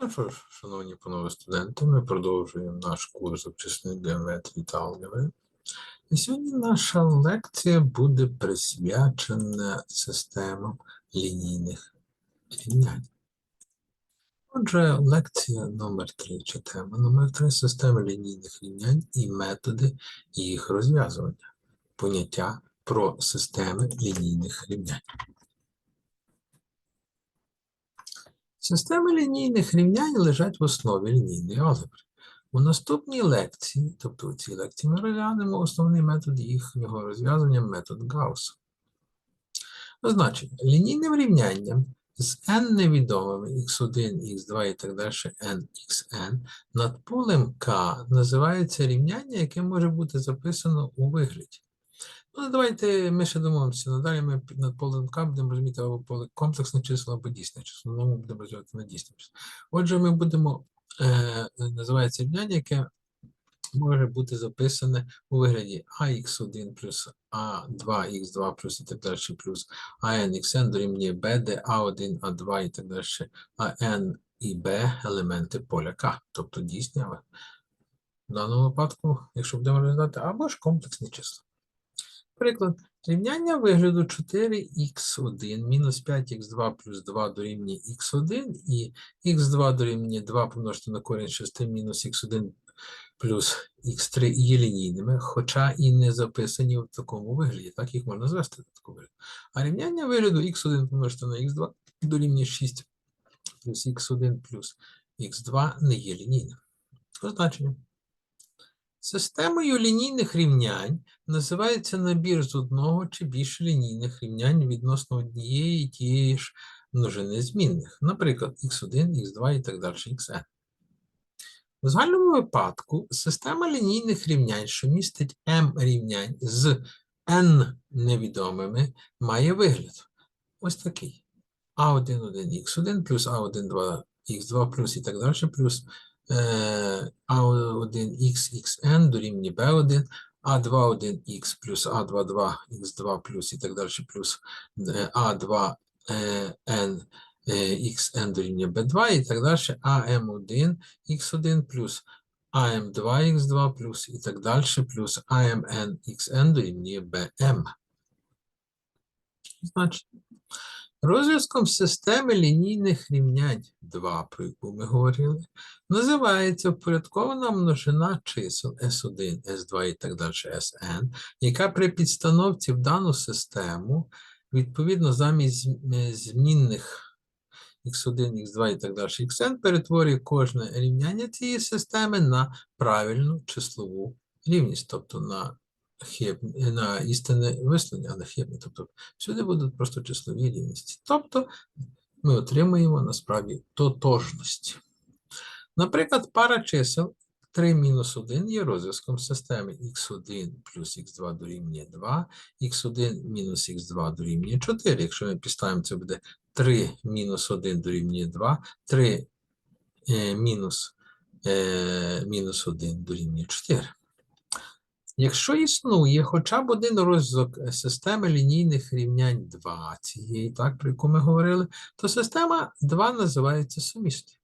Ну шановні панове студенти, ми продовжуємо наш курс обчисної геометрії та алгебри. І сьогодні наша лекція буде присвячена системам лінійних рівнянь. Отже, лекція номер 3 чи тема номер 3 системи лінійних рівнянь і методи їх розв'язування. Поняття про системи лінійних рівнянь. Системи лінійних рівнянь лежать в основі лінійної алгебри. У наступній лекції, тобто у цій лекції, ми розглянемо основний метод їхнього розв'язання метод Гаусса. Значить, лінійним рівнянням з n невідомими x1, x2 і так далі nxn над полем k називається рівняння, яке може бути записано у вигляді. Ну, давайте ми ще домовимося. Надалі ми над полем К будемо розуміти або поле комплексне число, або дійсне число. Ну, ми будемо розвивати на дійсне число. Отже, ми будемо, е, називається рівняння, яке може бути записане у вигляді ax1 плюс a2x2 плюс і так далі плюс anxn дорівнює b, де a1, a2 і так далі, an і b елементи поля К, тобто дійсні, але в даному випадку, якщо будемо розглядати, або ж комплексні числа. Приклад. Рівняння вигляду 4х1 мінус 5х2 плюс 2 дорівнює х1 і х2 дорівнює 2 помножити на корінь 6 мінус х1 плюс х3 є лінійними, хоча і не записані в такому вигляді. Так їх можна звести до такого вигляду. А рівняння вигляду х1 помножити на х2 дорівнює 6 плюс х1 плюс х2 не є лінійним. Означення. Системою лінійних рівнянь називається набір з одного чи більше лінійних рівнянь відносно однієї тієї ж множини змінних, наприклад, x1, x2 і так далі, xn. В загальному випадку система лінійних рівнянь, що містить m рівнянь з n невідомими, має вигляд. Ось такий. a1, 1, x1 плюс a1, 2, x2 плюс і так далі, плюс е, a1, x, xn дорівнює b1, a2, 1x плюс a2, 2, x2 плюс і так далі, плюс е, a2, е, xn дорівнює b2 і так далі, am1, x1 плюс am2, x2 плюс і так далі, плюс amn, xn дорівнює bm. Значить, розв'язком системи лінійних рівнянь 2, про яку ми говорили, називається впорядкована множина чисел S1, S2 і так далі, Sn, яка при підстановці в дану систему, відповідно, замість е, змінних x1, x2 і так далі, xn, перетворює кожне рівняння цієї системи на правильну числову рівність, тобто на хиб- на істинне висловлення, а не хибне. Тобто всюди будуть просто числові рівності. Тобто ми отримуємо насправді тотожності. Наприклад, пара чисел 3 мінус 1 є розв'язком системи x1 плюс x2 дорівнює 2, x1 мінус x2 дорівнює 4. Якщо ми підставимо, це буде 3 мінус 1 дорівнює 2, 3 е, мінус, е, мінус 1 дорівнює 4. Якщо існує хоча б один розв'язок е, системи лінійних рівнянь 2 цієї, так, про яку ми говорили, то система 2 називається сумісною.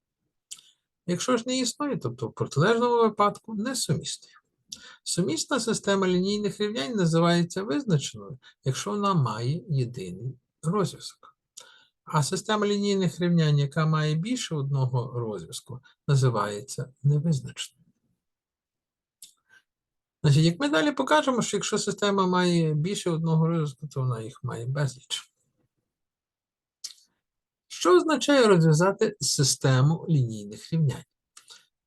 Якщо ж не існує, тобто в протилежному випадку несумісною. Сумісна система лінійних рівнянь називається визначеною, якщо вона має єдиний розв'язок. А система лінійних рівнянь, яка має більше одного розв'язку, називається невизначеною. Значить, як ми далі покажемо, що якщо система має більше одного розв'язку, то вона їх має безліч. Що означає розв'язати систему лінійних рівнянь?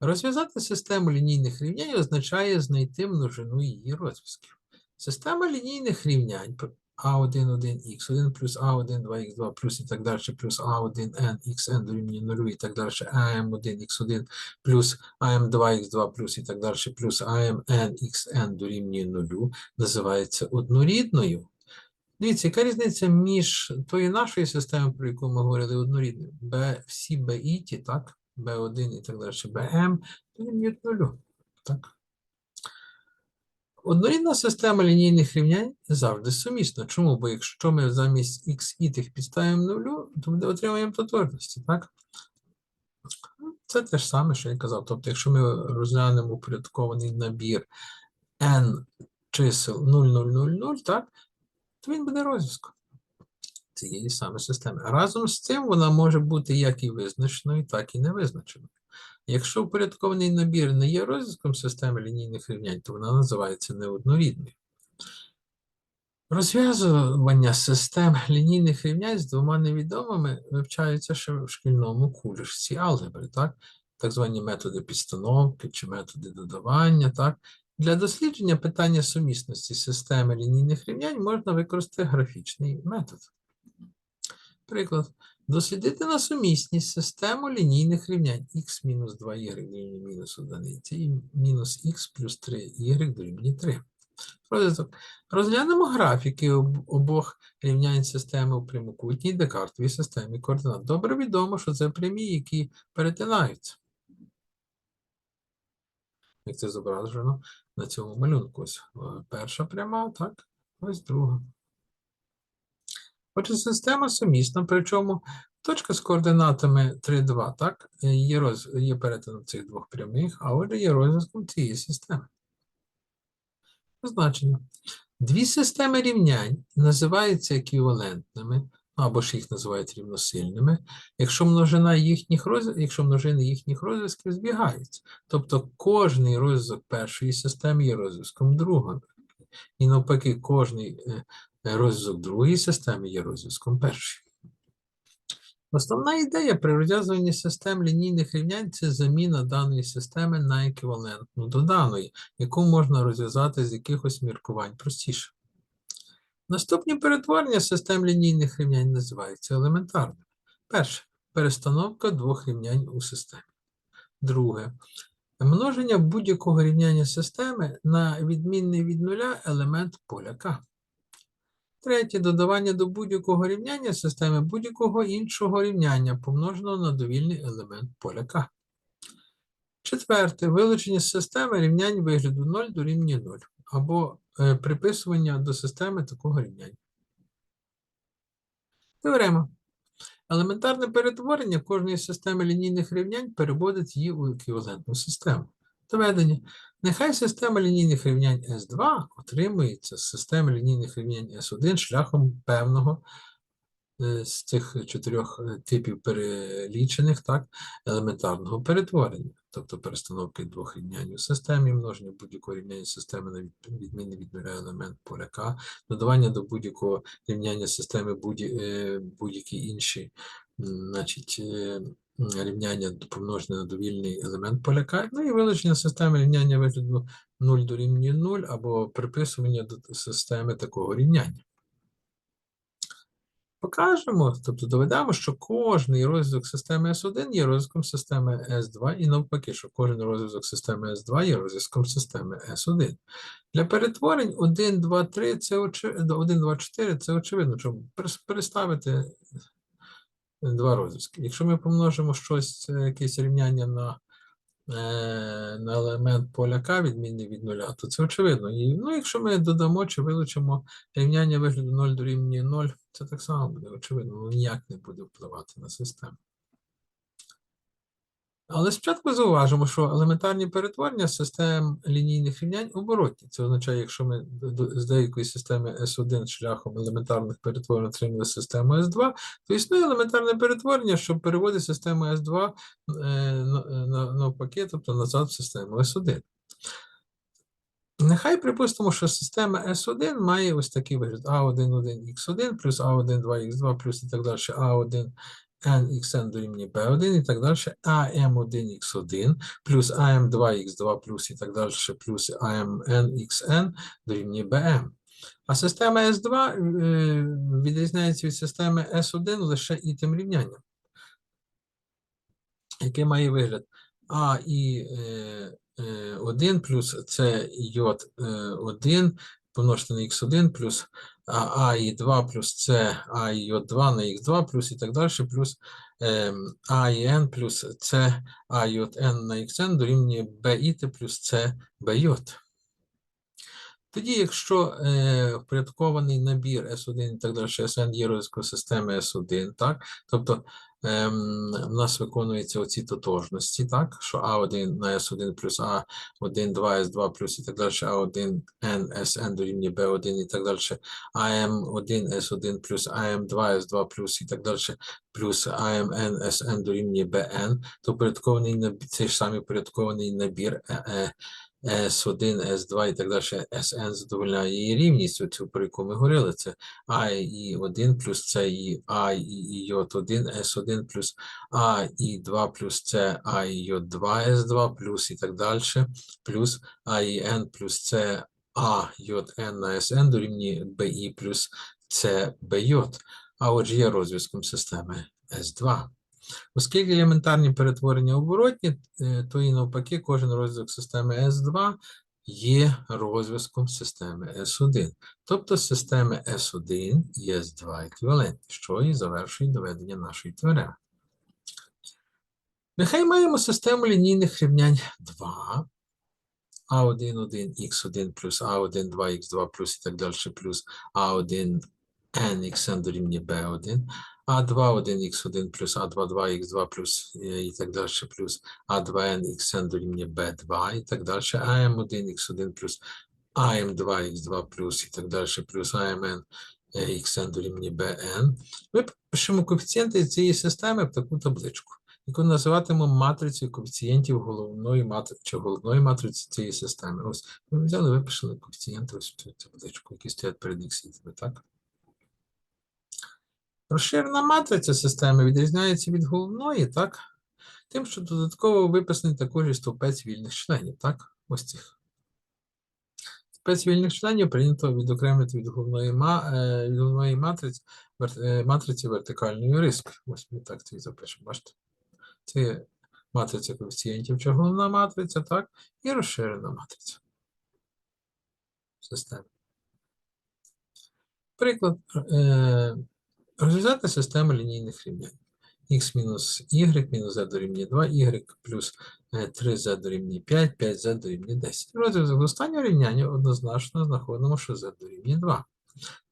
Розв'язати систему лінійних рівнянь означає знайти множину її розв'язків. Система лінійних рівнянь п- a1, 1, x1 плюс a1, 2, x2 плюс і так далі, плюс a1, n, xn дорівнює 0 і так далі, am1, x1 плюс am2, x2 плюс і так далі, плюс amn, xn дорівнює 0 називається однорідною. Дивіться, яка різниця між тою нашою системою, про яку ми говорили, однорідною, B, всі B і ті, так? B1 і так далі, BM, дорівнюють нулю. Так? Однорідна система лінійних рівнянь завжди сумісна. Чому? Бо якщо ми замість x і тих підставимо нулю, то ми отримаємо тотожності, так? Це те ж саме, що я казав. Тобто, якщо ми розглянемо упорядкований набір n чисел 0000, так, то він буде розв'язком цієї саме системи. Разом з цим вона може бути як і визначеною, так і невизначеною. Якщо упорядкований набір не є розв'язком системи лінійних рівнянь, то вона називається неоднорідною. Розв'язування систем лінійних рівнянь з двома невідомими вивчаються ще в шкільному кулішці алгебри, так? так звані методи підстановки чи методи додавання. Так? Для дослідження питання сумісності системи лінійних рівнянь можна використати графічний метод. Приклад. Дослідити на сумісність систему лінійних рівнянь х мінус 2y дорівнює мінус 1 і мінус х плюс 3y дорівнює 3. Розв'язок. Розглянемо графіки обох рівнянь системи у прямокутній декартовій системі координат. Добре відомо, що це прямі, які перетинаються. Як це зображено на цьому малюнку. Ось е, перша пряма, так, ось друга. Отже, система сумісна, причому точка з координатами 3, 2, так, є, роз, є перетином цих двох прямих, а отже є розв'язком цієї системи. Значення. Дві системи рівнянь називаються еквівалентними, ну, або ж їх називають рівносильними, якщо множина їхніх роз... якщо множини їхніх розв'язків збігаються. Тобто кожний розв'язок першої системи є розв'язком другої. І навпаки, кожний е, розв'язок другої системи є розв'язком першої. Основна ідея при розв'язуванні систем лінійних рівнянь це заміна даної системи на еквівалентну до даної, яку можна розв'язати з якихось міркувань простіше. Наступні перетворення систем лінійних рівнянь називаються елементарними. Перше перестановка двох рівнянь у системі. Друге множення будь-якого рівняння системи на відмінний від нуля елемент поля К. Третє додавання до будь-якого рівняння системи будь-якого іншого рівняння, помноженого на довільний елемент поля К. Четверте вилучення з системи рівнянь вигляду 0 дорівнює 0 або е, приписування до системи такого рівняння. Теорема. Елементарне перетворення кожної системи лінійних рівнянь переводить її у еквівалентну систему. Доведення. Нехай система лінійних рівнянь S2 отримується з системи лінійних рівнянь S1 шляхом певного з цих чотирьох е, типів перелічених так, елементарного перетворення, тобто перестановки двох рівнянь у системі, множення будь-якого рівняння системи на від- відмінний від нуля елемент поля К, додавання до будь-якого рівняння системи е, будь-які інші значить, е, рівняння помножене на довільний елемент поля К, ну і вилучення системи рівняння вигляду 0 дорівнює 0 або приписування до системи такого рівняння. Покажемо, тобто доведемо, що кожний розв'язок системи S1 є розв'язком системи S2, і навпаки, що кожен розв'язок системи S2 є розв'язком системи S1. Для перетворень 1, 2, 3 це очи... 1, 2, 4 це очевидно, щоб перес- переставити два розв'язки. Якщо ми помножимо щось, якесь рівняння на, е, на елемент поляка, відмінний від нуля, то це очевидно. І, ну, якщо ми додамо чи вилучимо рівняння вигляду 0 дорівнює 0, це так само буде очевидно, воно ніяк не буде впливати на систему. Але спочатку зауважимо, що елементарні перетворення систем лінійних рівнянь оборотні. Це означає, якщо ми з деякої системи S1 шляхом елементарних перетворень отримали систему S2, то існує елементарне перетворення, що переводить систему S2 е, на- на- навпаки, тобто назад в систему S1. Нехай припустимо, що система S1 має ось такий вигляд A11x1 плюс A12x2 плюс і так далі A1 nxn дорівнює b1 і так далі am1x1 плюс am2x2 плюс і так далі плюс amnxn дорівнює bm. А система S2 е, відрізняється від системи S1 лише і тим рівнянням, яке має вигляд? А і е, е, 1 плюс С йод 1 помножити на х1 плюс а, і 2 плюс С А і йод 2 на х2 плюс і так далі плюс ем, А і n плюс С А і n на xn дорівнює Б іт плюс С B йод. Тоді, якщо е, впорядкований набір S1 і так далі, Sn є розв'язком системи S1, так? Тобто ем, в нас виконуються оці тотожності, так? Що А1 на С1 плюс А1, 2, С2 плюс і так далі, А1, N, Sn дорівнює B1 і так далі, АМ1, С1 плюс АМ2, С2 плюс і так далі, плюс АМН, Sn дорівнює BN, то порядкований набір, цей ж самий порядкований набір е, е, S1, S2 і так далі, Sn задовольняє її рівність, оцю, про яку ми говорили, це I і 1 плюс C і I і J1, S1 плюс I і 2 плюс C, I і J2, S2 плюс і так далі, плюс I і N плюс C, A, JN на Sn дорівнює BI плюс C, BJ. А отже є розв'язком системи S2. Оскільки елементарні перетворення оборотні, е, то і навпаки кожен розв'язок системи S2 є розв'язком системи S1. Тобто системи S1 і S2 еквівалентні, що і завершує доведення нашої теореми. Нехай маємо систему лінійних рівнянь 2, А1, 1, Х1 плюс А1, 2, Х2 плюс і так далі, плюс А1, n, xn дорівнює b1, а2, 1, x1 плюс а2, 2, x2 плюс е, і так далі, плюс а2n, xn дорівнює b2 і так далі, am1, x1 плюс am2, x2 плюс і так далі, плюс е, xn дорівнює bn. Ми пишемо коефіцієнти цієї системи в таку табличку, яку називатимемо матрицею коефіцієнтів головної матриці чи головної матриці цієї системи. Ось ми взяли, випишемо коефіцієнти ось в цю табличку, які стоять перед x, так? Розширена матриця системи відрізняється від головної, так? Тим, що додатково виписаний також і стовпець вільних членів, так? Ось цих. Стовпець вільних членів прийнято відокремити від головної, е, від головної матриці, е, матриці вертикальною рискою. Ось ми так це запишемо, бачите? Це матриця коефіцієнтів, чи головна матриця, так? І розширена матриця системи. Приклад. Е, Розв'язати систему лінійних рівнянь. х мінус y мінус z дорівнює 2, y плюс 3z дорівнює 5, 5z дорівнює 10. Розв'язок останнього рівняння однозначно знаходимо, що z дорівнює 2.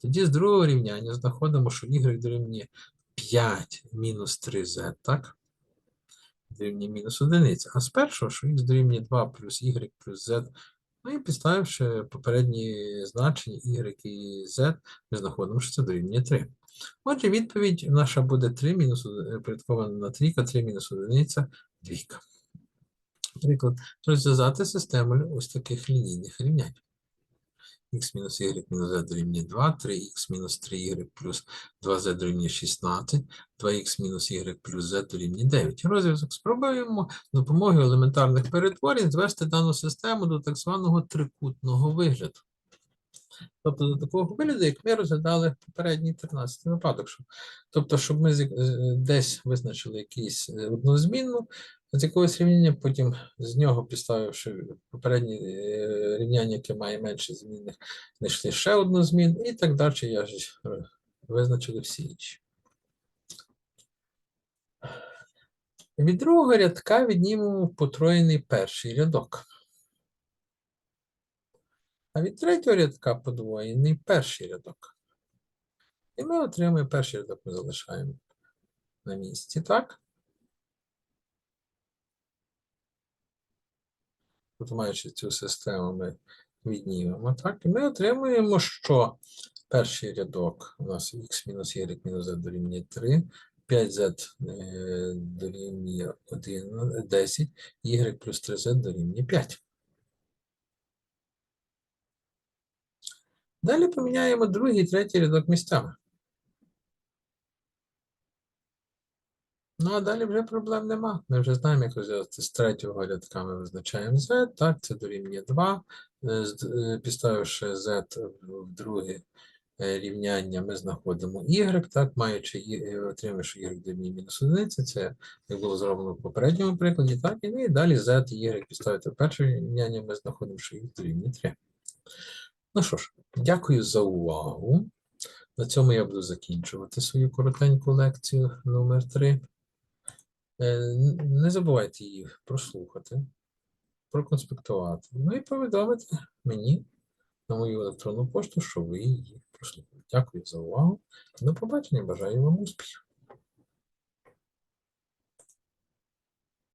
Тоді з другого рівняння знаходимо, що y дорівнює 5 мінус 3z, так? Дорівнює мінус 1. А з першого, що х дорівнює 2 плюс y плюс z, ну і підставивши попередні значення y і z, ми знаходимо, що це дорівнює 3. Отже, відповідь наша буде 3 мінус е, порядкована на трійка, 3 мінус одиниця, двійка. Приклад. Розв'язати систему ось таких лінійних рівнянь. х мінус y мінус z дорівнює 2, 3х мінус 3y плюс 2z дорівнює 16, 2х мінус y плюс z дорівнює 9. Розв'язок спробуємо з допомогою елементарних перетворень звести дану систему до так званого трикутного вигляду. Тобто до такого вигляду, як ми розглядали попередній 13 випадок. Тобто, щоб ми е, десь визначили якийсь е, однозмінну з якогось рівняння, потім з нього, підставивши попереднє е, рівняння, яке має менше змінних, знайшли ще одну зміну, і так далі я ж визначили всі інші. Від другого рядка віднімемо потроєний перший рядок. А від третього рядка подвоєний перший рядок. І ми отримуємо перший рядок, ми залишаємо на місці, так? Тут маючи цю систему, ми віднімемо, так? І ми отримуємо, що перший рядок у нас x мінус y мінус z дорівнює 3, 5z е, дорівнює 1, 10, y плюс 3z дорівнює 5. Далі поміняємо другий і третій рядок місцями. Ну, а далі вже проблем нема. Ми вже знаємо, як розв'язати з третього рядка ми визначаємо z, так, це дорівнює 2. Е, е, Підставивши z в друге е, рівняння, ми знаходимо y, так, маючи отримавши y дорівнює мінус 1, це як було зроблено в попередньому прикладі, так, і, далі z y підставити в перше рівняння, ми знаходимо, що y дорівнює 3. Ну що ж, дякую за увагу. На цьому я буду закінчувати свою коротеньку лекцію номер 3. Не забувайте її прослухати, проконспектувати, ну і повідомити мені на мою електронну пошту, що ви її прослухали. Дякую за увагу. До побачення, бажаю вам успіхів.